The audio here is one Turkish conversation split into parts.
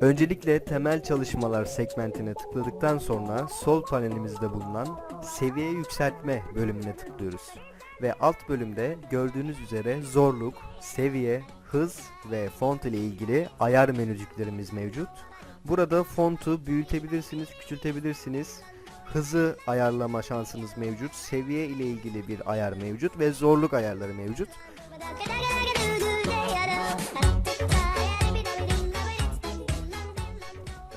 Öncelikle temel çalışmalar segmentine tıkladıktan sonra sol panelimizde bulunan seviye yükseltme bölümüne tıklıyoruz. Ve alt bölümde gördüğünüz üzere zorluk, seviye, hız ve font ile ilgili ayar menücüklerimiz mevcut. Burada fontu büyütebilirsiniz, küçültebilirsiniz. Hızı ayarlama şansınız mevcut. Seviye ile ilgili bir ayar mevcut ve zorluk ayarları mevcut.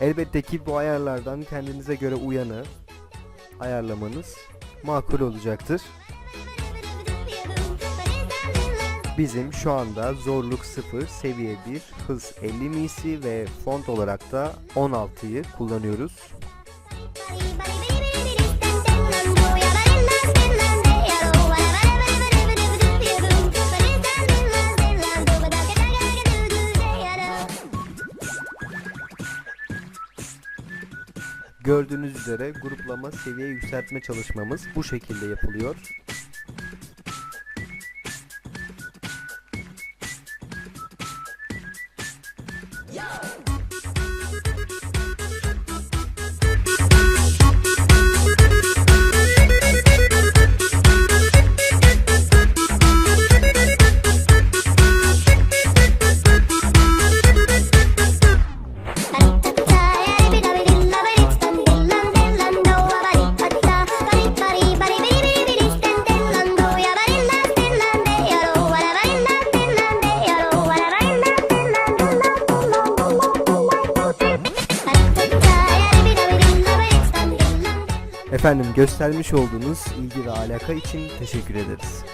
Elbette ki bu ayarlardan kendinize göre uyanı ayarlamanız makul olacaktır. Bizim şu anda zorluk 0, seviye 1, hız 50 misi ve font olarak da 16'yı kullanıyoruz. Gördüğünüz üzere gruplama seviye yükseltme çalışmamız bu şekilde yapılıyor. Efendim göstermiş olduğunuz ilgi ve alaka için teşekkür ederiz.